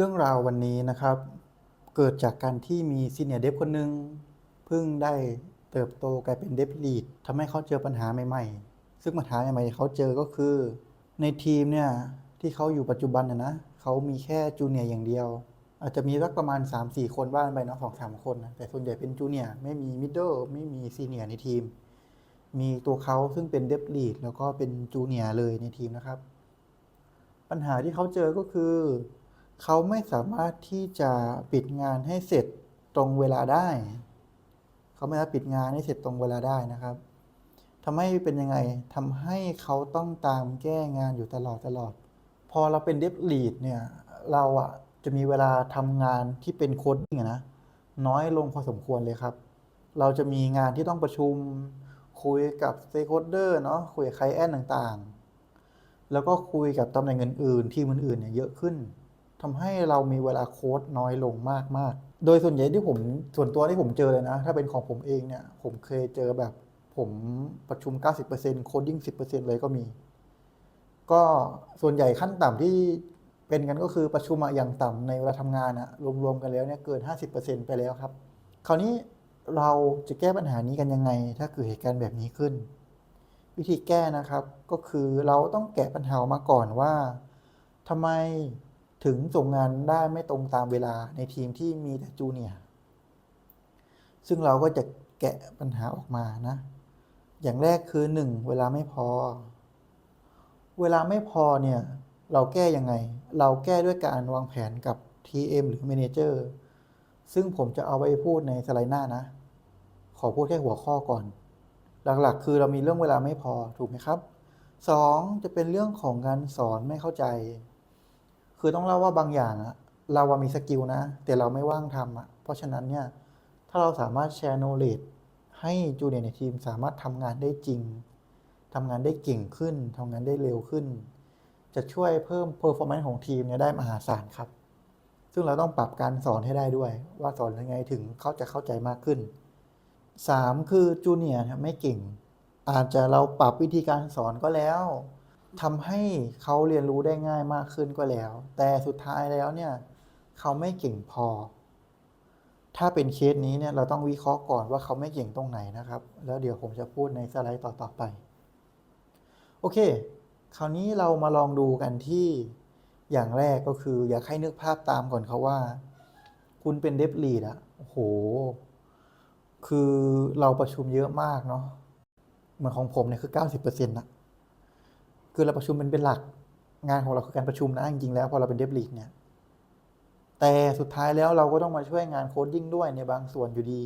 เรื่องราววันนี้นะครับ เกิดจากการที่มีซีเนียร์เดฟคนหนึ่งเพิ่งได้เติบโตกลายเป็นเดฟลีดทำให้เขาเจอปัญหาใหม่ ๆ ซึ่งปัญหาใหม่ๆที่เขาเจอก็คือ ในทีมเนี่ยที่เขาอยู่ปัจจุบันนะนะเขามีแค่จูเนียร์อย่างเดียว อาจจะมีสักประมาณ 3-4 คนบ้านไปเนาะสองสามคนนะแต่ส่วนใหญ่เป็นจูเนียร์ไม่มีมิดเดิลไม่มีซีเนียร์ในทีม มีตัวเขาซึ่งเป็นเดฟลีดแล้วก็เป็นจูเนียร์เลยในทีมนะครับ ปัญหาที่เขาเจอก็คือ เขาไม่สามารถที่จะปิดงานให้เสร็จตรงเวลาได้ เขาไม่สามารถปิดงานให้เสร็จตรงเวลาได้นะครับทำให้เป็นยังไงทำให้เขาต้องตามแก้งานอยู่ตลอดตลอด พอเราเป็นเดฟลีดเนี่ย เราอะจะมีเวลาทำงานที่เป็นโคดดิ้งนะน้อยลงพอสมควรเลยครับ เราจะมีงานที่ต้องประชุม คุยกับสเต็กโฮเดอร์เนาะคุยกับไคลแอนต่างๆ แล้วก็คุยกับตำแหน่งอื่นๆทีมอื่นๆเนี่ยเยอะขึ้น ทำให้เรามีเวลาโค้ดน้อยลงมากๆโดยส่วนใหญ่ที่ผมส่วนตัวที่ผมเจอเลยนะ ถ้าเป็นของผมเองเนี่ย ผมเคยเจอแบบผมประชุม 90%โคดดิ้ง 10%เลยก็มี ก็ส่วนใหญ่ขั้นต่ำที่เป็นกันก็คือประชุมอะอย่างต่ำในเวลาทำงานอะรวมๆกันแล้วเนี่ยเกิน 50%ไปแล้วครับ คราวนี้เราจะแก้ปัญหานี้กันยังไง ถ้าเกิดเหตุการณ์แบบนี้ขึ้น วิธีแก้นะครับก็คือเราต้องแกะปัญหาออกมาก่อนว่าทำไม ถึงส่งงานได้ไม่ตรงตามเวลาในทีมที่มีแต่จูเนียร์ซึ่งเราก็จะแกะปัญหาออกมานะ อย่างแรกคือหนึ่งเวลาไม่พอ เวลาไม่พอเนี่ย เราแก้ยังไง เราแก้ด้วยการวางแผนกับ TM หรือ Manager ซึ่งผมจะเอาไว้พูดในสไลด์หน้านะ ขอพูดแค่หัวข้อก่อน หลักๆ คือเรามีเรื่องเวลาไม่พอถูกไหมครับสองจะเป็นเรื่องของการสอนไม่เข้าใจ คือต้องเล่าว่าบางอย่างอะเราว่ามีสกิลนะ แต่เราไม่ว่างทำอะเพราะฉะนั้นเนี่ยถ้าเราสามารถแชร์โนเลดให้จูเนียร์ในทีมสามารถทำงานได้จริงทำงานได้เก่งขึ้นทำงานได้เร็วขึ้น จะช่วยเพิ่ม performance ของทีมเนี่ยได้มหาศาลครับ ซึ่งเราต้องปรับการสอนให้ได้ด้วย ว่าสอนยังไงถึงเขาจะเข้าใจมากขึ้น 3 คือจูเนียร์ไม่เก่ง อาจจะเราปรับวิธีการสอนก็แล้ว ทำให้เขาเรียนรู้ได้ง่ายมากขึ้นก็แล้ว แต่สุดท้ายแล้วเนี่ยเขาไม่เก่งพอ ถ้าเป็นเคสนี้เนี่ยเราต้องวิเคราะห์ก่อนว่าเขาไม่เก่งตรงไหนนะครับ แล้วเดี๋ยวผมจะพูดในสไลด์ต่อๆไป โอเค คราวนี้เรามาลองดูกันที่อย่างแรกก็คืออยากให้นึกภาพตามก่อนเขาว่า คุณเป็นเดฟลีดอะโอ้โห คือเราประชุมเยอะมากเนาะเหมือนของผมเนี่ยคือ 90%นะ คือเราประชุมเป็นเป็นหลักงานของเราคือการประชุมนะจริงๆแล้วพอเราเป็นเดฟลีดเนี่ยแต่สุดท้ายแล้วเราก็ต้องมาช่วยงานโคดดิ้งด้วยในบางส่วนอยู่ดี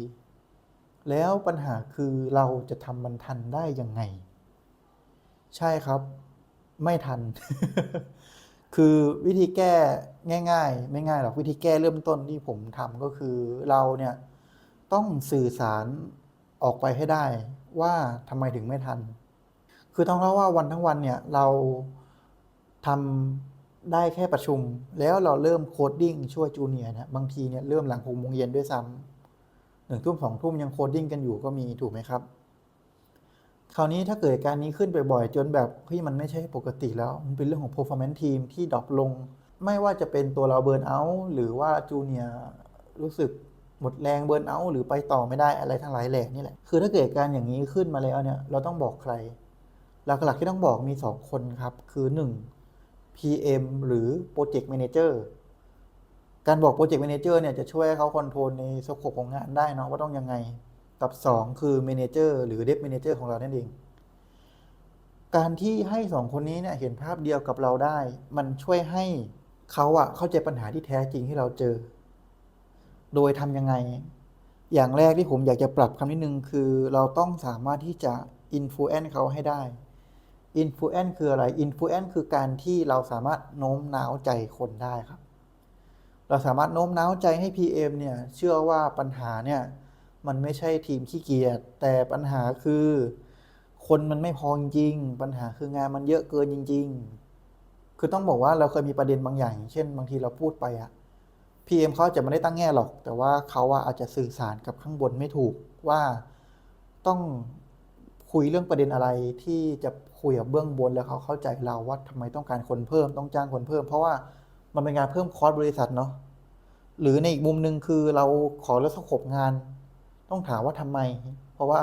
แล้วปัญหาคือเราจะทำมันทันได้ยังไง ใช่ครับ ไม่ทัน คือวิธีแก้ง่าย ๆ ไม่ง่ายหรอกวิธีแก้เริ่มต้นที่ผมทำก็คือเราเนี่ยต้องสื่อสารออกไปให้ได้ว่าทำไมถึงไม่ทัน คือต้องเล่าว่าวันทั้งวันเนี่ยเราทำได้แค่ประชุม แล้วเราเริ่มโคดดิ้งช่วยจูเนียร์เนี่ยบางทีเนี่ยเริ่มหลังหกโมงเย็นด้วยซ้ำหนึ่งทุ่มสองทุ่มยังโคดดิ้งกันอยู่ก็มีถูกไหมครับ คราวนี้ถ้าเกิดการนี้ขึ้นบ่อยๆจนแบบเฮ้ยมันไม่ใช่ปกติแล้ว มันเป็นเรื่องของ performance team ที่ดรอปลง ไม่ว่าจะเป็นตัวเราเบิร์นเอาท์หรือว่าจูเนียร์รู้สึกหมดแรงเบิร์นเอาท์หรือไปต่อไม่ได้อะไรทั้งหลายแหล่นี่แหละคือถ้าเกิดการอย่างนี้ขึ้นมาแล้วเนี่ยเราต้องบอกใคร หลักๆที่ต้องบอกมี 2 คนครับ คือ 1 PM หรือ Project Manager การบอก Project Manager เนี่ยจะช่วยให้เขาคอนโทรลในสโคปของงานได้เนาะว่าต้องยังไง กับ 2 คือ Manager หรือ Dev Manager ของเรานั่นเอง การที่ให้สองคนนี้เนี่ยเห็นภาพเดียวกับเราได้ มันช่วยให้เขาอะเข้าใจปัญหาที่แท้จริงที่เราเจอ โดยทำยังไง อย่างแรกที่ผมอยากจะปรับคำนิดนึงคือเราต้องสามารถที่จะ influence เขาให้ได้ influence คืออะไร influence คือการที่เราสามารถโน้มน้าวใจคนได้ครับ เราสามารถโน้มน้าวใจให้ PM เนี่ยเชื่อว่าปัญหาเนี่ยมันไม่ใช่ทีมขี้เกียจแต่ปัญหาคือ คนมันไม่พอจริง ปัญหาคืองานมันเยอะเกินจริง ๆ คือต้องบอกว่าเราเคยมีประเด็นบางอย่าง เช่น บางทีเราพูดไปอะ PM เขาอาจะไม่ได้ตั้งแง่หรอก แต่ว่าเขาอาจจะสื่อสารกับข้างบนไม่ถูกว่าต้องคุยเรื่องประเด็นอะไรที่จะ คุยกับเบื้องบนแล้วเขาเข้าใจเราว่าทำไมต้องการคนเพิ่มต้องจ้างคนเพิ่ม เพราะว่ามันเป็นการเพิ่มคอร์สบริษัทเนาะหรือในอีกมุมหนึ่งคือเราขอลดสโคปงาน ต้องถามว่าทำไม เพราะว่า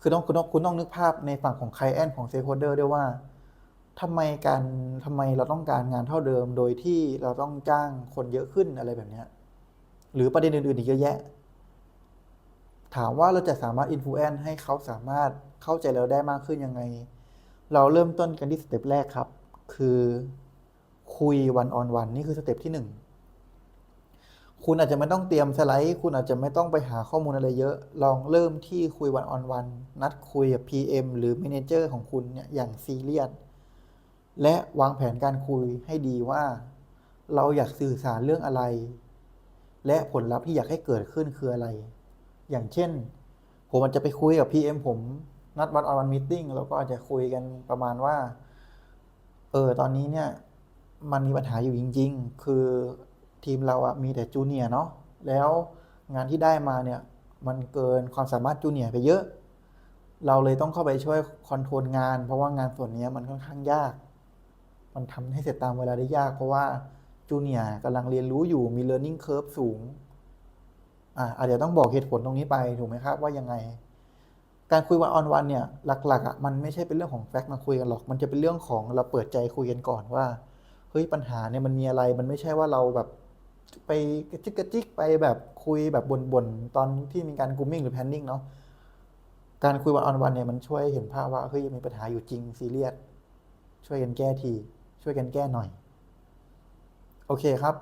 คือต้องคุณต้องคุณต้องนึกภาพในฝั่งของไคลแอนของเซ k โ h เดอร์ด้วยว่าทำไมการทำไมเราต้องการงานเท่าเดิม โดยที่เราต้องจ้างคนเยอะขึ้นอะไรแบบนี้หรือประเด็นอื่นๆอีกเยอะแยะ ถามว่าเราจะสามารถอิ f ฟ u เอนให้เขาสามารถเข้าใจเราได้มากขึ้นยังไง เราเริ่มต้นกันที่สเต็ปแรกครับ คือคุยวันออนวันนี่คือสเต็ปที่หนึ่งคุณอาจจะไม่ต้องเตรียมสไลด์ คุณอาจจะไม่ต้องไปหาข้อมูลอะไรเยอะ ลองเริ่มที่คุยวันออนวันนัดคุยกับ PM หรือ Manager ของคุณเนี่ยอย่างซีเรียสและวางแผนการคุยให้ดีว่า เราอยากสื่อสารเรื่องอะไร และผลลัพธ์ที่อยากให้เกิดขึ้นคืออะไร อย่างเช่น ผมอาจจะไปคุยกับ PM ผม นัดวันออนวันมีติ้งแล้วก็อาจจะคุยกันประมาณว่า เออตอนนี้เนี่ย มันมีปัญหาอยู่จริง ๆ คือทีมเราอะมีแต่จูเนียร์เนาะแล้วงานที่ได้มาเนี่ยมันเกินความสามารถจูเนียร์ไปเยอะ เราเลยต้องเข้าไปช่วยคอนโทรลงาน เพราะว่างานส่วนนี้มันค่อนข้างยาก มันทำให้เสร็จตามเวลาได้ยาก เพราะว่าจูเนียร์กำลังเรียนรู้อยู่มี learning curve สูงอ่าอาจจะต้องบอกเหตุผลตรงนี้ไปถูกไหมครับว่ายังไง การคุยวันออนวันเนี่ยหลักๆอะมันไม่ใช่เป็นเรื่องของแฟกต์มาคุยกันหรอก มันจะเป็นเรื่องของเราเปิดใจคุยกันก่อนว่าเฮ้ยปัญหาเนี่ยมันมีอะไรมันไม่ใช่ว่าเราแบบไปกระจิกกระจิกไปแบบคุยแบบบ่นๆตอนที่มีการกูมิ่งหรือแพนนิ่งเนาะการคุยวันออนวันเนี่ยมันช่วยเห็นภาพว่าเฮ้ยมีปัญหาอยู่จริงซีเรียสช่วยกันแก้ที ช่วยกันแก้หน่อย โอเคครับ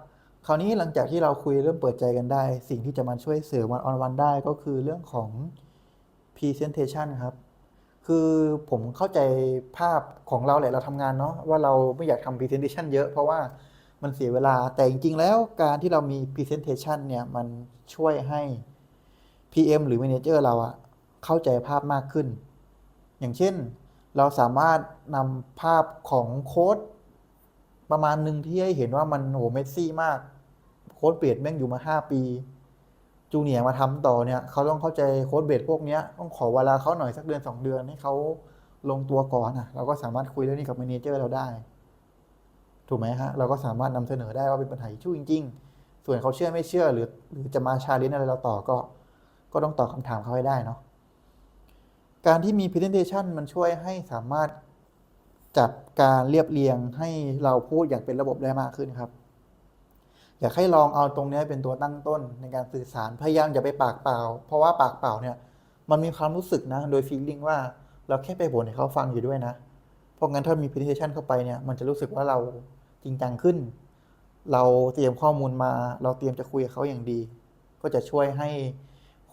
คราวนี้หลังจากที่เราคุยเริ่มเปิดใจกันได้ สิ่งที่จะมาช่วยเสริมวันออนวันได้ก็คือเรื่องของ Presentation ครับ คือผมเข้าใจภาพของเราแหละเราทำงานเนาะว่าเราไม่อยากทำ Presentation เยอะเพราะว่ามันเสียเวลาแต่จริงๆ แล้วการที่เรามี Presentation เนี่ย มันช่วยให้ PM หรือ Manager เราอะเข้าใจภาพมากขึ้น อย่างเช่นเราสามารถนำภาพของโค้ดประมาณหนึ่งที่ให้เห็นว่ามันโหเมสซี่มาก โค้ดเบรดแม่งอยู่มาห้าปี จูเนียร์มาทำต่อเนี่ยเขาต้องเข้าใจโค้ดเบรดพวกนี้ต้องขอเวลาเขาหน่อยสักเดือนสองเดือนให้เขาลงตัวก่อนอะเราก็สามารถคุยเรื่องนี้กับเมเนเจอร์เราได้ ถูกไหมฮะเราก็สามารถนำเสนอได้ว่าเป็นปัญหาชู่จริง ๆ ส่วนเขาเชื่อไม่เชื่อหรือหรือจะมาชาเลนจ์อะไรเราต่อก็ ก็ต้องตอบคำถามเขาให้ได้เนาะการที่มี presentation มันช่วยให้สามารถจัดการเรียบเรียงให้เราพูดอย่างเป็นระบบได้มากขึ้นครับ อยากให้ลองเอาตรงนี้เป็นตัวตั้งต้นในการสื่อสารพยายามอย่าไปปากเปล่า เพราะว่าปากเปล่าเนี่ยมันมีความรู้สึกนะ โดย feeling ว่าเราแค่ไปบ่นให้เขาฟังอยู่ด้วยนะ เพราะงั้นถ้ามี presentation เข้าไปเนี่ยมันจะรู้สึกว่าเราจริงจังขึ้น เราเตรียมข้อมูลมา เราเตรียมจะคุยกับเขาอย่างดี ก็จะช่วยให้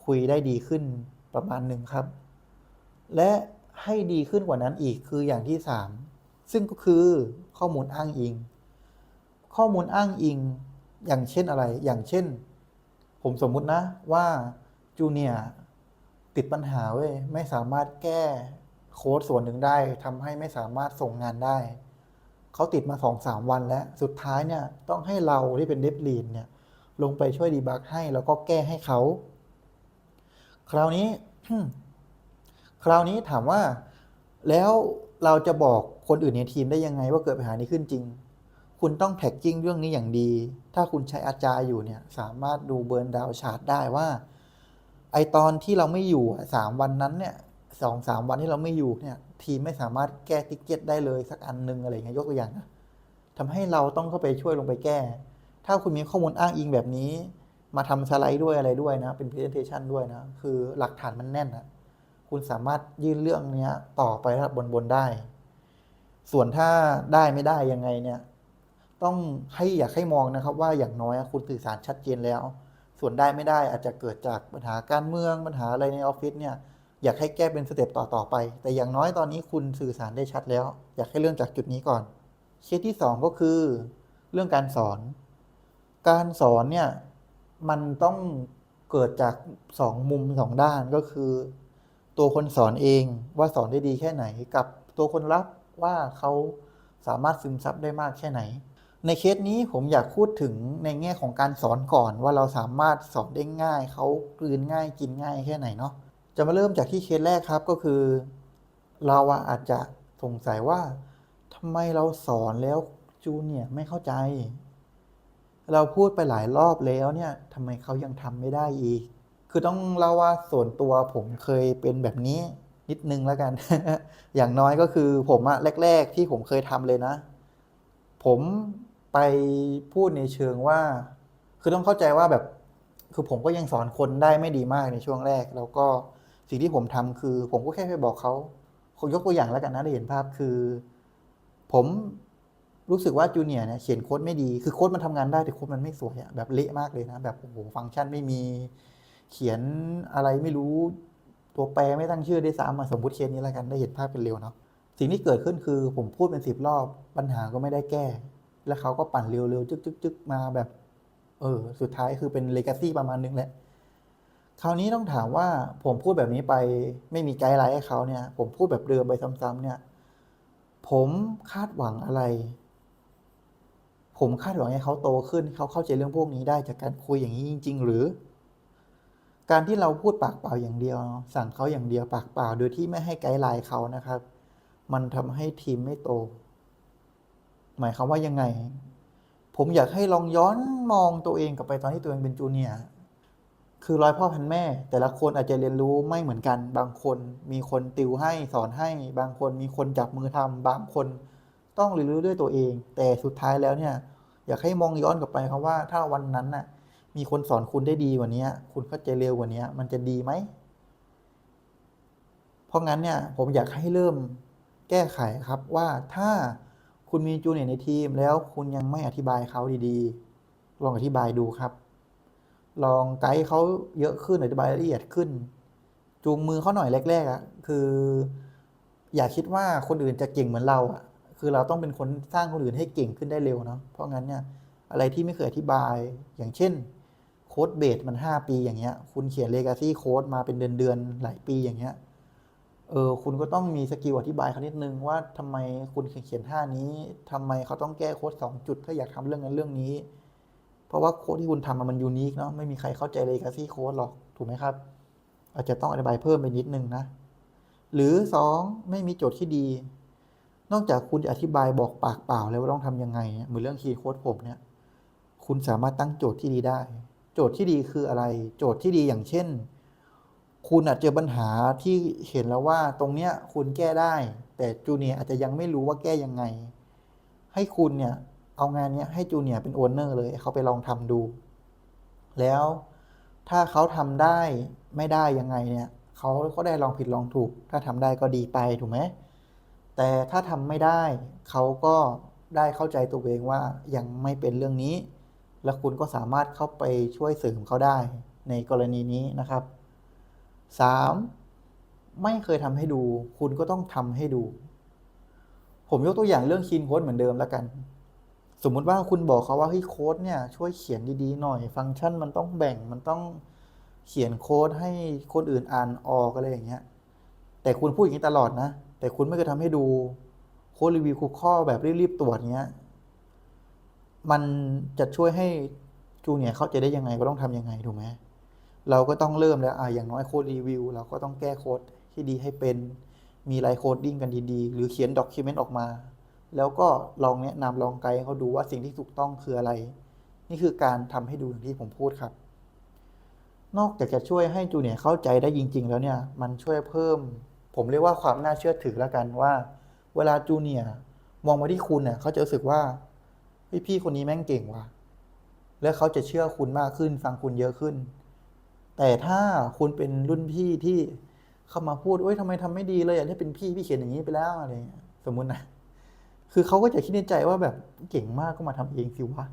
คุยได้ดีขึ้นประมาณหนึ่งครับ และให้ดีขึ้นกว่านั้นอีกคืออย่างที่สามซึ่งก็คือข้อมูลอ้างอิง ข้อมูลอ้างอิง อย่างเช่นอะไร อย่างเช่น ผมสมมุตินะว่าจูเนียติดปัญหาเว้ยไม่สามารถแก้โค้ดส่วนหนึ่งได้ทำให้ไม่สามารถส่งงานได้ เขาติดมาสองสามวันแล้ว สุดท้ายเนี่ยต้องให้เราที่เป็นเดฟลีนเนี่ยลงไปช่วยดีบักให้แล้วก็แก้ให้เขา คราวนี้ คราวนี้ถามว่า แล้วเราจะบอกคนอื่นในทีมได้ยังไงว่าเกิดปัญหานี้ขึ้นจริง คุณต้องแท็กกิ้งเรื่องนี้อย่างดี ถ้าคุณใช้อาจารย์อยู่เนี่ย สามารถดูเบิร์นดาวชาร์ตได้ว่า ไอตอนที่เราไม่อยู่สามวันนั้นเนี่ยสองสามวันที่เราไม่อยู่เนี่ย ทีมไม่สามารถแก้ติ๊กเก็ตได้เลยสักอันหนึงอะไรเงี้ยยกตัวอย่างนะทำให้เราต้องเข้าไปช่วยลงไปแก้ ถ้าคุณมีข้อมูลอ้างอิงแบบนี้ มาทำสไลด์ด้วยอะไรด้วยนะ เป็น presentation ด้วยนะ คือหลักฐานมันแน่นนะคุณสามารถยื่นเรื่องเนี้ยต่อไประดับบนบนได้ ส่วนถ้าได้ไม่ได้ยังไงเนี่ย ต้องให้อยากให้มองนะครับว่าอย่างน้อยคุณสื่อสารชัดเจนแล้ว ส่วนได้ไม่ได้อาจจะเกิดจากปัญหาการเมืองปัญหาอะไรในออฟฟิศเนี่ยอยากให้แก้เป็นสเต็ปต่อต่อไป แต่อย่างน้อยตอนนี้คุณสื่อสารได้ชัดแล้ว อยากให้เริ่มจากจุดนี้ก่อนเคสที่สองก็คือเรื่องการสอน การสอนเนี่ยมันต้องเกิดจากสองมุมสองด้านก็คือ ตัวคนสอนเองว่าสอนได้ดีแค่ไหนกับตัวคนรับว่าเขาสามารถซึมซับได้มากแค่ไหน ในเคสนี้ผมอยากพูดถึงในแง่ของการสอนก่อนว่าเราสามารถสอนได้ง่ายเขากลืนง่ายกินง่ายแค่ไหนเนาะจะมาเริ่มจากที่เคสแรกครับก็คือ เราอาจจะสงสัยว่าทำไมเราสอนแล้วจูเนียไม่เข้าใจ เราพูดไปหลายรอบแล้วเนี่ยทำไมเขายังทำไม่ได้อีก คือต้องเล่าว่าส่วนตัวผมเคยเป็นแบบนี้นิดนึงแล้วกัน อย่างน้อยก็คือผมอะแรก ๆ ที่ผมเคยทำเลยนะ ผม ไปพูดในเชิงว่า คือต้องเข้าใจว่าแบบ คือผมก็ยังสอนคนได้ไม่ดีมากในช่วงแรก แล้วก็สิ่งที่ผมทำคือ ผมก็แค่ไปบอกเขาเขายกตัวอย่างแล้วกันนะได้เห็นภาพคือ ผมรู้สึกว่าจูเนียร์เนี่ยเขียนโค้ดไม่ดี คือโค้ดมันทำงานได้แต่โค้ดมันไม่สวยอะแบบเละมากเลยนะ แบบโอ้โหฟังก์ชันไม่มี เขียนอะไรไม่รู้ตัวแปรไม่ตั้งชื่อได้วยซ้ำมาสมมติเคสนี้แล้วกันได้เห็นภาพเป็นเร็วเนาะสิ่งที่เกิดขึ้นคือผมพูดเป็นสิบรอบปัญหาก็ไม่ได้แก้ แล้วเขาก็ปั่นเร็วๆจึ๊กๆๆมาแบบ เออ สุดท้ายคือเป็นเลกาซี่ประมาณนึงแหละ คราวนี้ต้องถามว่าผมพูดแบบนี้ไปไม่มีไกด์ไลน์ให้เขาเนี่ย ผมพูดแบบเดิมไปซ้ำๆเนี่ย ผมคาดหวังอะไร ผมคาดหวังให้เขาโตขึ้นเขาเข้าใจเรื่องพวกนี้ได้จากการคุยอย่างนี้จริง ๆ หรือ การที่เราพูดปากเปล่าอย่างเดียว สั่งเขาอย่างเดียวปากเปล่าโดยที่ไม่ให้ไกด์ไลน์เขานะครับ มันทำให้ทีมไม่โต หมายความว่ายังไง ผมอยากให้ลองย้อนมองตัวเองกลับไปตอนที่ตัวเองเป็นจูเนียร์คือรอยพ่อพันแม่ แต่ละคนอาจจะเรียนรู้ไม่เหมือนกัน บางคนมีคนติวให้สอนให้ บางคนมีคนจับมือทำบางคนต้องเรียนรู้ด้วยตัวเอง แต่สุดท้ายแล้วเนี่ย อยากให้มองย้อนกลับไปครับว่าถ้าวันนั้นน่ะ มีคนสอนคุณได้ดีกว่านี้คุณเข้าใจเร็วกว่านี้มันจะดีไหม เพราะงั้นเนี่ยผมอยากให้เริ่มแก้ไขครับว่าถ้า คุณมีจูเนียร์ในทีม แล้วคุณยังไม่อธิบายเขาดีๆ ลองอธิบายดูครับ ลองไกด์เขาเยอะขึ้นอธิบายละเอียดขึ้น จูงมือเขาหน่อยแรกๆอะคือ อย่าคิดว่าคนอื่นจะเก่งเหมือนเราอะคือเราต้องเป็นคนสร้างคนอื่นให้เก่งขึ้นได้เร็วเนาะเพราะงั้นเนี่ยอะไรที่ไม่เคยอธิบายอย่างเช่นโค้ดเบสมันห้าปีอย่างเงี้ย คุณเขียนเลกาซี่โค้ดมาเป็นเดือนๆหลายปีอย่างเงี้ย เออคุณก็ต้องมีสกิลอธิบายเขานิดนึงว่าทำไมคุณเขียนท่านี้ทำไมเขาต้องแก้โค้ดสองจุด ถ้าอยากทำเรื่องนั้นเรื่องนี้ เพราะว่าโค้ดที่คุณทำมันยูนิคเนาะไม่มีใครเข้าใจเลยกาซี่โค้ดหรอกถูกไหมครับ อาจจะต้องอธิบายเพิ่มไปนิดนึงนะ หรือสองไม่มีโจทย์ที่ดี นอกจากคุณจะอธิบายบอกปากเปล่าแล้วว่าต้องทำยังไงเหมือนเรื่องคีย์โค้ดผมเนี่ย คุณสามารถตั้งโจทย์ที่ดีได้ โจทย์ที่ดีคืออะไร โจทย์ที่ดีอย่างเช่น คุณอาจเจอปัญหาที่เห็นแล้วว่าตรงเนี้ยคุณแก้ได้ แต่จูเนียอาจจะยังไม่รู้ว่าแก้ยังไง ให้คุณเนี่ยเอางานเนี้ยให้จูเนียเป็นโอนเนอร์เลยเขาไปลองทำดู แล้วถ้าเขาทำได้ไม่ได้ยังไงเนี่ยเขาก็ได้ลองผิดลองถูก ถ้าทำได้ก็ดีไปถูกไหมแต่ถ้าทำไม่ได้เขาก็ได้เข้าใจตัวเองว่ายังไม่เป็นเรื่องนี้ แล้วคุณก็สามารถเข้าไปช่วยเสริมเขาได้ในกรณีนี้นะครับ สามไม่เคยทำให้ดู คุณก็ต้องทำให้ดู ผมยกตัวอย่างเรื่องคีนโค้ดเหมือนเดิมแล้วกัน สมมุติว่าคุณบอกเขาว่าเฮ้ยโค้ดเนี่ยช่วยเขียนดีๆหน่อย ฟังก์ชันมันต้องแบ่งมันต้องเขียนโค้ดให้คนอื่นอ่านออกอะไรอย่างเงี้ย แต่คุณพูดอย่างนี้ตลอดนะ แต่คุณไม่เคยทำให้ดู โค้ดรีวิวคุกข้อแบบรีบๆตรวจเงี้ย มันจะช่วยให้จูเนียเข้าใจได้ยังไงก็ต้องทำยังไงถูกไหม เราก็ต้องเริ่มแล้วอะอย่างน้อยโค้ดรีวิวเราก็ต้องแก้โค้ดที่ดีให้เป็น มีไลน์โคดดิ้งกันดีๆ หรือเขียนด็อกิเมนต์ออกมา แล้วก็ลองแนะนำลองไกด์เขาดูว่าสิ่งที่ถูกต้องคืออะไร นี่คือการทำให้ดูอย่างที่ผมพูดครับ นอกจากจะช่วยให้จูเนียร์เข้าใจได้จริง ๆ แล้วเนี่ย มันช่วยเพิ่ม ผมเรียกว่าความน่าเชื่อถือแล้วกันว่า เวลาจูเนียร์มองมาที่คุณเนี่ยเขาจะรู้สึกว่าพี่คนนี้แม่งเก่งว่ะแล้วเขาจะเชื่อคุณมากขึ้นฟังคุณเยอะขึ้น แต่ถ้าคุณเป็นรุ่นพี่ที่เข้ามาพูดเอ้ยทำไมทำไม่ดีเลยอะถ้าเป็นพี่พี่เขียนอย่างนี้ไปแล้วอะไรเงี้ยสมมุตินะคือเขาก็จะคิดในใจว่าแบบเก่งมากก็มาทำเองสิวะ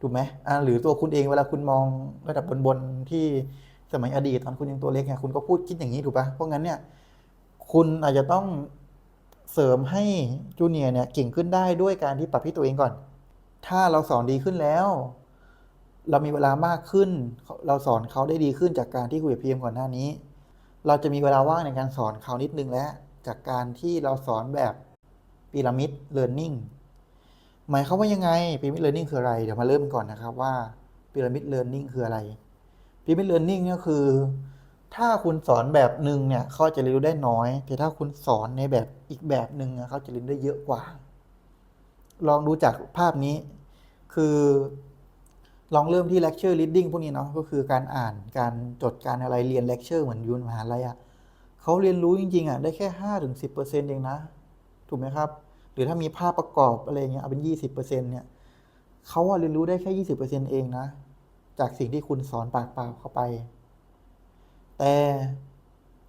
ถูกไหมอ่าหรือตัวคุณเองเวลาคุณมองระดับบนๆที่สมัยอดีตตอนคุณยังตัวเล็กไงคุณก็พูดคิดอย่างนี้ถูกปะเพราะงั้นเนี่ย คุณอาจจะต้องเสริมให้จูเนียร์เนี่ยเก่งขึ้นได้ด้วยการที่ปรับที่ตัวเองก่อน ถ้าเราสอนดีขึ้นแล้ว เรามีเวลามากขึ้น เราสอนเขาได้ดีขึ้นจากการที่คุยกับพีเอ็มก่อนหน้านี้ เราจะมีเวลาว่างในการสอนเขานิดนึงแล้ว จากการที่เราสอนแบบพีระมิดเลิร์นนิ่งหมายความว่ายังไงพีระมิดเลิร์นนิ่งคืออะไร เดี๋ยวมาเริ่มก่อนนะครับว่าพีระมิดเลิร์นนิ่งคืออะไรพีระมิดเลิร์นนิ่งก็คือ ถ้าคุณสอนแบบหนึ่งเนี่ยเขาจะเรียนรู้ได้น้อย แต่ถ้าคุณสอนในแบบอีกแบบหนึ่งเขาจะเรียนได้เยอะกว่า ลองดูจากภาพนี้ คือ ลองเริ่มที่ lecture reading พวกนี้เนาะก็คือการอ่านการจดการอะไรเรียน lecture เหมือนยูนมหาลัยอะ่ะเขาเรียนรู้จริงๆอะได้แค่ห้าถึงสิบเปอร์เซ็นต์เองนะ ถูกไหมครับ หรือถ้ามีภาพประกอบอะไรเงี้ยเอาเป็นยี่สิบเปอร์เซ็นต์เนี่ยเขาเรียนรู้ได้แค่ยี่สิบเปอร์เซ็นต์เองนะ จากสิ่งที่คุณสอนปากเปล่าเข้าไป แต่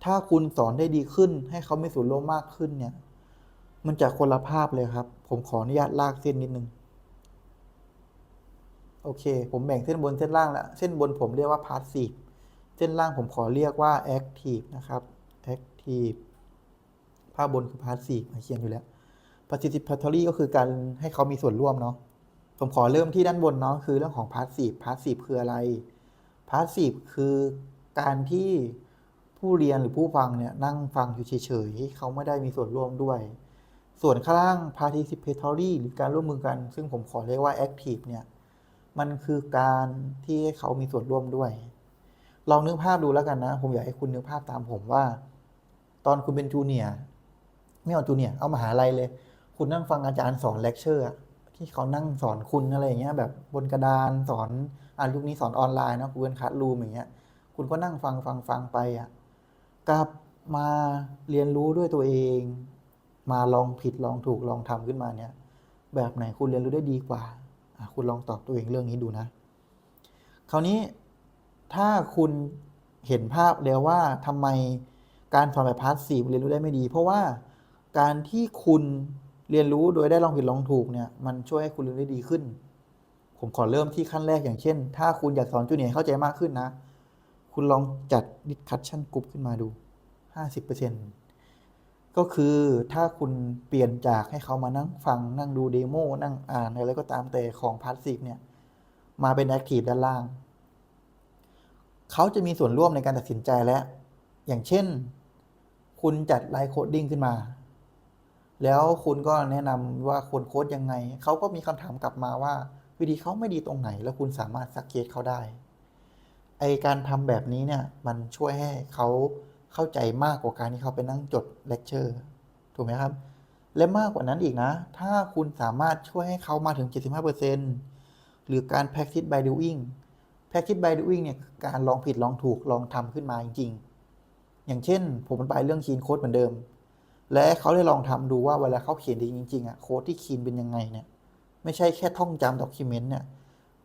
ถ้าคุณสอนได้ดีขึ้น ให้เขามีส่วนร่วมมากขึ้นเนี่ย มันจะคนละภาพเลยครับ ผมขออนุญาตลากเส้นนิดนึง โอเค ผมแบ่งเส้นบนเส้นล่างแล้วเส้นบนผมเรียกว่า passive เส้นล่างผมขอเรียกว่า active นะครับ active ภาพบนคือ passive มาเขียนอยู่แล้ว participatory ก็คือการให้เขามีส่วนร่วมเนาะ ผมขอเริ่มที่ด้านบนเนาะคือเรื่องของ passive passive คืออะไร passive คือการที่ผู้เรียนหรือผู้ฟังเนี่ยนั่งฟังอยู่เฉยๆเขาไม่ได้มีส่วนร่วมด้วย ส่วนข้างล่าง participatory หรือการร่วมมือกัน ซึ่งผมขอเรียกว่า active เนี่ย มันคือการที่ให้เขามีส่วนร่วมด้วย ลองนึกภาพดูแล้วกันนะ ผมอยากให้คุณนึกภาพตามผมว่า ตอนคุณเป็นจูเนียไม่เอาจูเนียเอามาหาลัยเลย คุณนั่งฟังอาจารย์สอนเลคเชอร์ที่เขานั่งสอนคุณอะไรอย่างเงี้ย แบบบนกระดานสอนอ่านยุคนี้สอนออนไลน์นะกูเป็นคัดรูมอย่างเงี้ย คุณก็นั่งฟังฟังฟังไปอะกลับมาเรียนรู้ด้วยตัวเอง มาลองผิดลองถูกลองทำขึ้นมาเนี่ย แบบไหนคุณเรียนรู้ได้ดีกว่า คุณลองตอบตัวเองเรื่องนี้ดูนะ คราวนี้ถ้าคุณเห็นภาพแล้วว่าทำไมการสอนแบบพาร์ทสซีฟเรียนรู้ได้ไม่ดี เพราะว่าการที่คุณเรียนรู้โดยได้ลองผิดลองถูกเนี่ยมันช่วยให้คุณเรียนได้ดีขึ้น ผมขอเริ่มที่ขั้นแรกอย่างเช่น ถ้าคุณอยากสอนจูเนียร์เข้าใจมากขึ้นนะ คุณลองจัด discussion group ขึ้นมาดู 50% ก็คือถ้าคุณเปลี่ยนจากให้เขามานั่งฟังนั่งดูเดโมนั่งอ่านอะไรก็ตามแต่ของพาสซีฟเนี่ย มาเป็นแอคทีฟด้านล่าง เขาจะมีส่วนร่วมในการตัดสินใจและ อย่างเช่น คุณจัดไลน์โคดดิ้งขึ้นมา แล้วคุณก็แนะนำว่าควรโค้ดยังไง เขาก็มีคำถามกลับมาว่า วิธีเขาไม่ดีตรงไหน แล้วคุณสามารถสักเกตเขาได้ ไอการทำแบบนี้เนี่ย มันช่วยให้เขา เข้าใจมากกว่าการที่เขาไปนั่งจดเลคเชอร์ถูกไหมครับ และมากกว่านั้นอีกนะ ถ้าคุณสามารถช่วยให้เขามาถึง 75%หรือการ practice by doing practice by doing เนี่ยการลองผิดลองถูกลองทำขึ้นมาจริงๆ อย่างเช่น ผมมันไปเรื่องคีนโค้ดเหมือนเดิม และเขาได้ลองทำดูว่าเวลาเขาเขียนจริงๆอะโค้ดที่คีนเป็นยังไงเนี่ยไม่ใช่แค่ท่องจำด็อกิเมนต์เนี่ย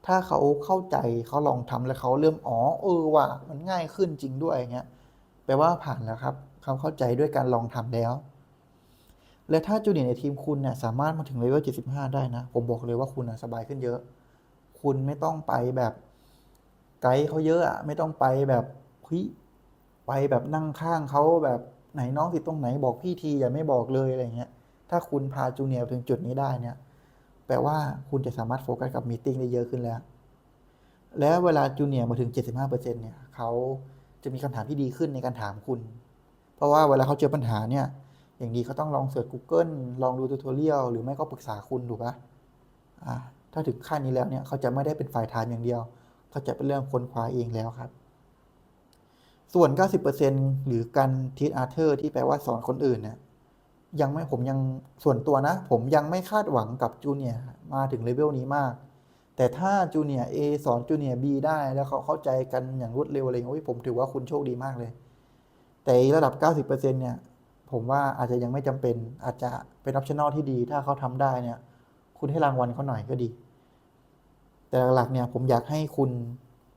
ถ้าเขาเข้าใจเขาลองทำแล้วเขาเริ่มอ๋อเออว่ะมันง่ายขึ้นจริงด้วยอย่างเงี้ย แปลว่าผ่านแล้วครับเขาเข้าใจด้วยการลองทำแล้ว และถ้าจูเนียร์ในทีมคุณเนี่ยสามารถมาถึงเลเวล75 ได้นะ ผมบอกเลยว่าคุณสบายขึ้นเยอะ คุณไม่ต้องไปแบบไกด์เขาเยอะอะไม่ต้องไปแบบเฮ้ยไปแบบนั่งข้างเขาแบบไหนน้องติดตรงไหนบอกพี่ทีอย่าไม่บอกเลยอะไรเงี้ย ถ้าคุณพาจูเนียร์ถึงจุดนี้ได้เนี่ย แปลว่าคุณจะสามารถโฟกัสกับมีตติ้งได้เยอะขึ้นแล้ว แล้วเวลาจูเนียร์มาถึง 75%เนี่ยเขา จะมีคำถามที่ดีขึ้นในการถามคุณ เพราะว่าเวลาเขาเจอปัญหาเนี่ย อย่างดีเขาต้องลองเสิร์ช Google ลองดูทูตอเรียลหรือไม่ก็ปรึกษาคุณถูกปะอ่าถ้าถึงขั้นนี้แล้วเนี่ยเขาจะไม่ได้เป็นฝ่ายถามอย่างเดียวเขาจะเป็นเรื่องค้นคว้าเองแล้วครับ ส่วน 90%หรือการทีอาร์เธอร์ที่แปลว่าสอนคนอื่นเนี่ยยังไม่ผมยังส่วนตัวนะ ผมยังไม่คาดหวังกับจูเนียมาถึงเลเวลนี้มาก แต่ถ้าจูเนียร์ A สอนจูเนียร์ B ได้แล้วเขาเข้าใจกันอย่างรวดเร็วอะไรอย่างเงี้ยผมถือว่าคุณโชคดีมากเลย แต่ระดับ 90%เนี่ย ผมว่าอาจจะยังไม่จำเป็น อาจจะเป็นออปชั่นอลที่ดี ถ้าเขาทำได้เนี่ย คุณให้รางวัลเขาหน่อยก็ดี แต่หลักๆเนี่ยผมอยากให้คุณ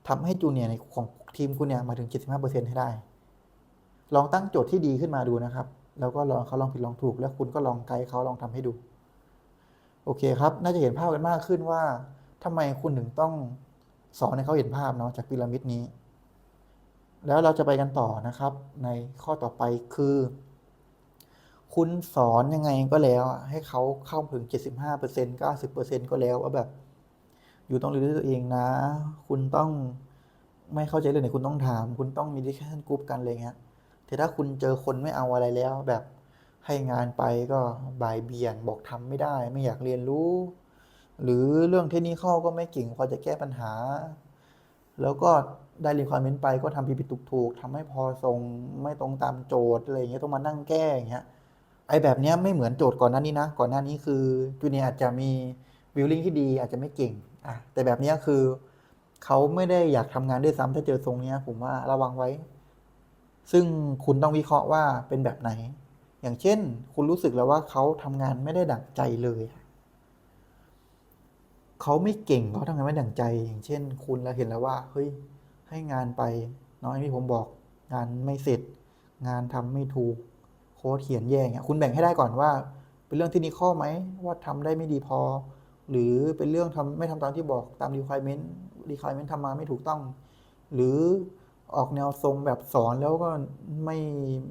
ทำให้จูเนียในของทีมคุณเนี่ยมาถึง 75%ให้ได้ ลองตั้งโจทย์ที่ดีขึ้นมาดูนะครับ แล้วก็ลองเขาลองผิดลองถูก แล้วคุณก็ลองไกด์เขาลองทำให้ดู โอเคครับ น่าจะเห็นภาพกันมากขึ้นว่า ทำไมคุณถึงต้องสอนให้เขาเห็นภาพเนาะจากพีระมิดนี้ แล้วเราจะไปกันต่อนะครับ ในข้อต่อไปคือ คุณสอนยังไงก็แล้ว ให้เขาเข้าถึง 75% 90%ก็แล้วว่าแบบ อยู่ต้องเรียนรู้ตัวเองนะ คุณต้องไม่เข้าใจเรื่องไหนคุณต้องถาม คุณต้องมีดิสคัชกรุ๊ปกันอะไรเงี้ยแต่ถ้าคุณเจอคนไม่เอาอะไรแล้ว แบบให้งานไปก็บ่ายเบี่ยงบอกทำไม่ได้ ไม่อยากเรียนรู้ หรือเรื่องเทคนิคก็ไม่เก่งพอจะแก้ปัญหา แล้วก็ได้รีความเมน้นไปก็ทำผิดๆถูกๆทำให้พอทรงไม่ตรงตามโจทย์อะไรอย่างเงี้ยต้องมานั่งแก้อย่างเงี้ยไอ้แบบเนี้ยไม่เหมือนโจทย์ก่อนหน้านี้นะ ก่อนหน้านี้คือจูเนียอาจจะมีวิลลิ่งที่ดีอาจจะไม่เก่งอะแต่แบบเนี้ยคือเขาไม่ได้อยากทำงานด้วยซ้ำถ้าเจอทรงเนี้ยผมว่าระวังไว้ ซึ่งคุณต้องวิเคราะห์ว่าเป็นแบบไหน อย่างเช่น คุณรู้สึกแล้วว่าเขาทำงานไม่ได้ดั่งใจเลยอะ เขาไม่เก่งเขาทำงานไม่ดั่งใจ อย่างเช่น คุณเราเห็นแล้วว่าเฮ้ยให้งานไปเนาะอย่างที่ผมบอกงานไม่เสร็จ งานทำไม่ถูกโค้ดเขียนแย่เงี้ยคุณแบ่งให้ได้ก่อนว่า เป็นเรื่องที่นิข้อไหมว่าทำได้ไม่ดีพอ หรือเป็นเรื่องทำไม่ทำตามที่บอกตาม requirement requirement ทำมาไม่ถูกต้อง หรือออกแนวทรงแบบสอนแล้วก็ไม่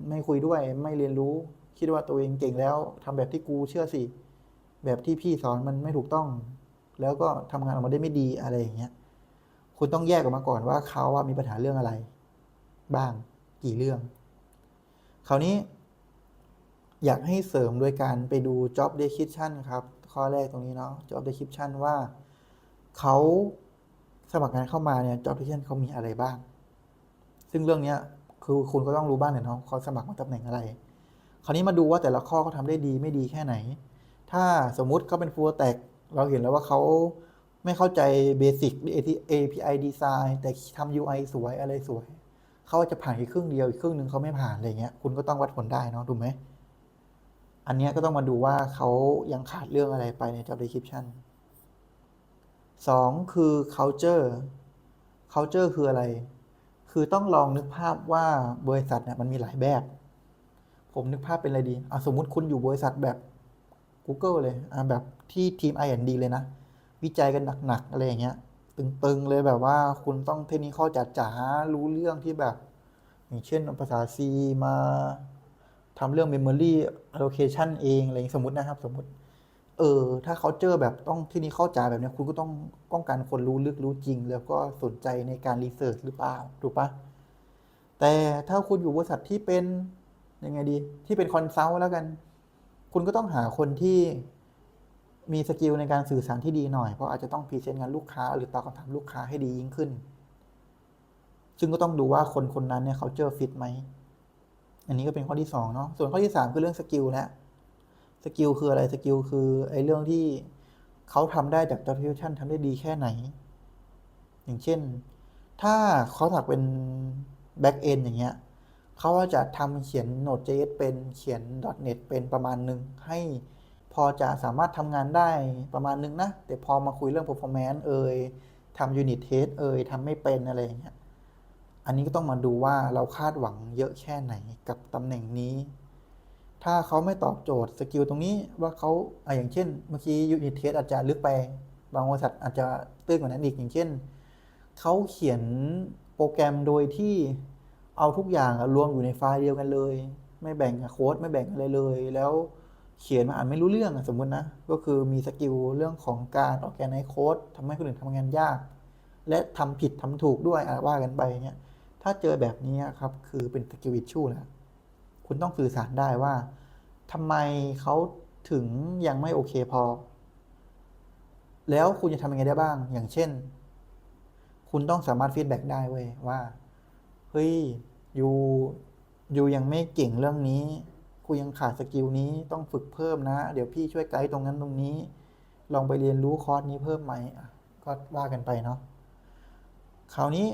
ไม่คุยด้วยไม่เรียนรู้ คิดว่าตัวเองเก่งแล้วทำแบบที่กูเชื่อสิแบบที่พี่สอนมันไม่ถูกต้อง แล้วก็ทำงานออกมาได้ไม่ดีอะไรอย่างเงี้ยคุณต้องแยกออกมาก่อนว่าเขาว่ามีปัญหาเรื่องอะไร บ้างกี่เรื่อง คราวนี้อยากให้เสริมโดยการไปดู job description ครับ ข้อแรกตรงนี้เนาะ job description ว่าเขาสมัครงานเข้ามาเนี่ย job description เขามีอะไรบ้าง ซึ่งเรื่องเนี้ยคือคุณก็ต้องรู้บ้างเนี่ยเนาะเขาสมัครมาตำแหน่งอะไร คราวนี้มาดูว่าแต่ละข้อเขาทำได้ดีไม่ดีแค่ไหน ถ้าสมมุติเขาเป็น full stack เราเห็นแล้วว่าเขาไม่เข้าใจเบสิก API design แต่ทำ UI สวยอะไรสวย เขาจะผ่านแค่ครึ่งเดียวอีกครึ่งหนึ่งเขาไม่ผ่านอะไรเงี้ย คุณก็ต้องวัดผลได้เนาะถูกไหม อันนี้ก็ต้องมาดูว่าเขายังขาดเรื่องอะไรไปใน job description สองคือ culture culture คืออะไร คือต้องลองนึกภาพว่าบริษัทเนี่ยมันมีหลายแบบ ผมนึกภาพเป็นอะไรดีอะสมมุติคุณอยู่บริษัทแบบ Google เลยอะแบบ ที่ทีม I&D เลยนะ วิจัยกันหนักๆอะไรอย่างเงี้ย ตึงๆเลยแบบว่าคุณต้องเทคนิคข้อจัดจ๋ารู้เรื่องที่แบบ อย่างเช่นภาษา C มาทำเรื่อง Memory Allocation เองอะไรอย่างงี้สมมตินะครับ สมมติ เออ ถ้าเขาเจอแบบต้องที่นี่เข้าใจแบบเนี้ยคุณก็ต้องต้องการคนรู้ลึกรู้จริง แล้วก็สนใจในการรีเสิร์ชหรือเปล่าถูกปะแต่ถ้าคุณอยู่บริษัทที่เป็นยังไงดี ที่เป็นคอนซัลท์แล้วกัน คุณก็ต้องหาคนที่ มีสกิลในการสื่อสารที่ดีหน่อย เพราะอาจจะต้องพรีเซนต์งานลูกค้า หรือตอบคำถามลูกค้าให้ดียิ่งขึ้น ซึ่งก็ต้องดูว่าคนคนนั้นเนี่ยเขาเจอฟิตไหม อันนี้ก็เป็นข้อที่สองเนาะ ส่วนข้อที่สามคือเรื่องสกิลแล้วสกิลคืออะไร สกิลคือไอ้เรื่องที่เขาทำได้จาก job description ทำได้ดีแค่ไหน อย่างเช่น ถ้าเขาถักเป็น back end อย่างเงี้ยเขาว่าจะทำเขียน Node.js เป็น เขียน .NET เป็นประมาณหนึ่งให้ พอจะสามารถทำงานได้ประมาณนึงนะ แต่พอมาคุยเรื่อง performance เอ่ยทำ unit test เอ่ยทำไม่เป็นอะไรอย่างเงี้ยอันนี้ก็ต้องมาดูว่าเราคาดหวังเยอะแค่ไหนกับตำแหน่งนี้ ถ้าเขาไม่ตอบโจทย์สกิลตรงนี้ว่าเขาอะอย่างเช่น เมื่อกี้ unit test อาจจะลึกไป บางบริษัทอาจจะตื้นกว่านั้นอีกอย่างเช่น เขาเขียนโปรแกรมโดยที่เอาทุกอย่างรวมอยู่ในไฟล์เดียวกันเลย ไม่แบ่งโค้ดไม่แบ่งอะไรเลย แล้ว เขียนมาอ่านไม่รู้เรื่องอะสมมุตินะ ก็คือมีสกิลเรื่องของการออกแกนไนโค้ดทำให้คนอื่นทำงานยาก และทำผิดทำถูกด้วยอะว่ากันไปเนี่ยถ้าเจอแบบนี้ครับ คือเป็นสกิลอิชชูแล้วคุณต้องสื่อสารได้ว่าทำไมเขาถึงยังไม่โอเคพอ แล้วคุณจะทำยังไงได้บ้าง อย่างเช่น คุณต้องสามารถฟีดแบ็กได้เว้ยว่า เฮ้ยยูยูยังไม่เก่งเรื่องนี้ กูยังขาดสกิลนี้ต้องฝึกเพิ่มนะ เดี๋ยวพี่ช่วยไกด์ตรงนั้นตรงนี้ ลองไปเรียนรู้คอร์สนี้เพิ่มไหมก็ว่ากันไปเนาะคราวนี้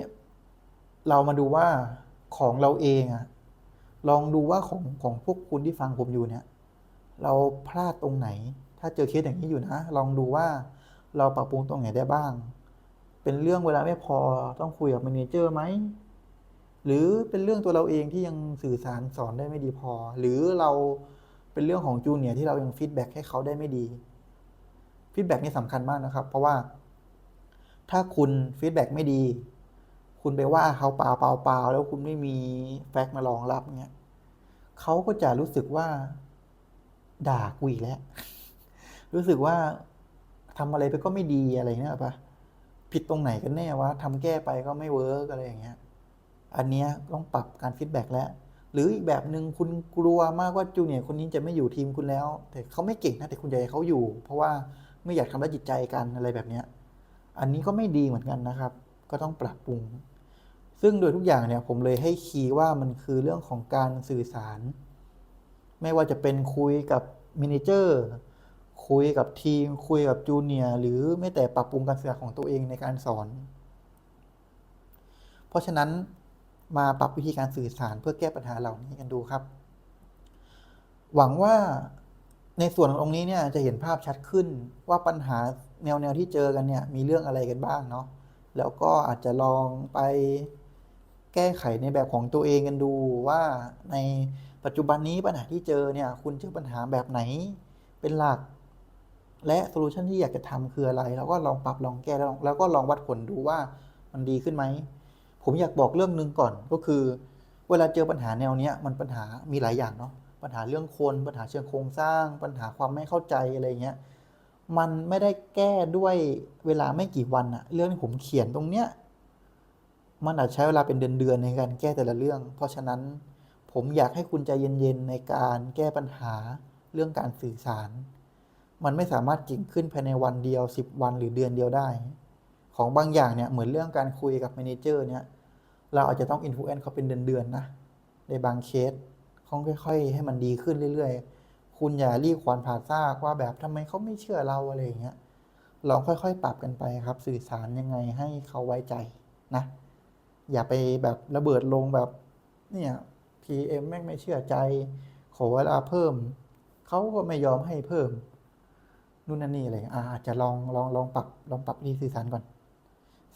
เรามาดูว่าของเราเองอะลองดูว่าของของพวกคุณที่ฟังผมอยู่เนี่ย เราพลาดตรงไหน ถ้าเจอเคสอย่างนี้อยู่นะ ลองดูว่าเราปรับปรุงตรงไหนได้บ้าง เป็นเรื่องเวลาไม่พอต้องคุยกับแมเนเจอร์ไหม หรือเป็นเรื่องตัวเราเองที่ยังสื่อสารสอนได้ไม่ดีพอ หรือเราเป็นเรื่องของจูเนียร์ที่เรายังฟีดแบ็กให้เขาได้ไม่ดีฟีดแบ็กนี่สำคัญมากนะครับ เพราะว่า ถ้าคุณฟีดแบ็กไม่ดี คุณไปว่าเขาเปล่าเปล่าเปล่าแล้วคุณไม่มีแฟกต์มารองรับเงี้ยเขาก็จะรู้สึกว่า ด่ากูอีกแล้ว รู้สึกว่าทำอะไรไปก็ไม่ดีอะไรเนี่ยปะผิดตรงไหนกันแน่วะทำแก้ไปก็ไม่เวิร์กอะไรอย่างเงี้ย อันเนี้ยต้องปรับการฟีดแบ็กแล้ว หรืออีกแบบหนึ่งคุณกลัวมากว่าจูเนียร์คนนี้จะไม่อยู่ทีมคุณแล้ว แต่เขาไม่เก่งนะแต่คุณอยากให้เขาอยู่ เพราะว่าไม่อยากทำร้ายจิตใจกันอะไรแบบเนี้ยอันนี้ก็ไม่ดีเหมือนกันนะครับ ก็ต้องปรับปรุง ซึ่งโดยทุกอย่างเนี่ยผมเลยให้คีย์ว่ามันคือเรื่องของการสื่อสาร ไม่ว่าจะเป็นคุยกับมินิเจอร์คุยกับทีม คุยกับจูเนียร์หรือแม้แต่ปรับปรุงการสื่อสารของตัวเองในการสอน เพราะฉะนั้น มาปรับวิธีการสื่อสารเพื่อแก้ปัญหาเหล่านี้กันดูครับ หวังว่าในส่วนของตรงนี้เนี่ยจะเห็นภาพชัดขึ้นว่าปัญหาแนวแนวๆที่เจอกันเนี่ยมีเรื่องอะไรกันบ้างเนาะแล้วก็อาจจะลองไปแก้ไขในแบบของตัวเองกันดูว่าในปัจจุบันนี้ปัญหาที่เจอเนี่ยคุณเจอปัญหาแบบไหนเป็นหลัก และโซลูชันที่อยากจะทำคืออะไร แล้วก็ลองปรับลองแก้แล้วแล้วก็ลองวัดผลดูว่ามันดีขึ้นไหม ผมอยากบอกเรื่องหนึ่งก่อนก็คือ เวลาเจอปัญหาแนวเนี้ยมันปัญหามีหลายอย่างเนาะปัญหาเรื่องคนปัญหาเชิงโครงสร้าง ปัญหาความไม่เข้าใจอะไรเงี้ยมันไม่ได้แก้ด้วยเวลาไม่กี่วันอะเรื่องที่ผมเขียนตรงเนี้ยมันอาจใช้เวลาเป็นเดือนๆในการแก้แต่ละเรื่อง เพราะฉะนั้นผมอยากให้คุณใจเย็นๆในการแก้ปัญหาเรื่องการสื่อสาร มันไม่สามารถเก่งขึ้นภายในวันเดียว 10 วันหรือเดือนเดียวได้ ของบางอย่างเนี่ยเหมือนเรื่องการคุยกับแมเนเจอร์เนี่ยเราอาจจะต้องอินฟลูเอนซ์เขาเป็นเดือนๆนะในบางเคสเขาค่อย ๆ ให้มันดีขึ้นเรื่อย ๆ คุณอย่ารีบขวานผ่าซากว่าแบบทำไมเขาไม่เชื่อเราอะไรอย่างเงี้ยลองค่อยๆ ปรับกันไปครับ สื่อสารยังไงให้เขาไว้ใจนะ อย่าไปแบบระเบิดลงแบบเนี่ย PM แม่งไม่เชื่อใจ ขอเวลาเพิ่ม เขาก็ไม่ยอมให้เพิ่มนู่นนั่นนี่อะไรอางเงี้ยอาอาจจะลองลองลองปรับลองปรับวิธีสื่อสารก่อน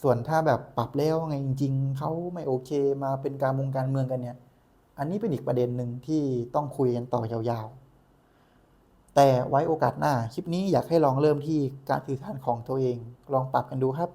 ส่วนถ้าแบบปรับแล้วไงจริง ๆเขาไม่โอเคมาเป็นการมงการเมืองกันเนี่ย อันนี้เป็นอีกประเด็นหนึ่งที่ต้องคุยกันต่อยาวๆ แต่ไว้โอกาสหน้า คลิปนี้อยากให้ลองเริ่มที่การสื่อสารของตัวเอง ลองปรับกันดูครับ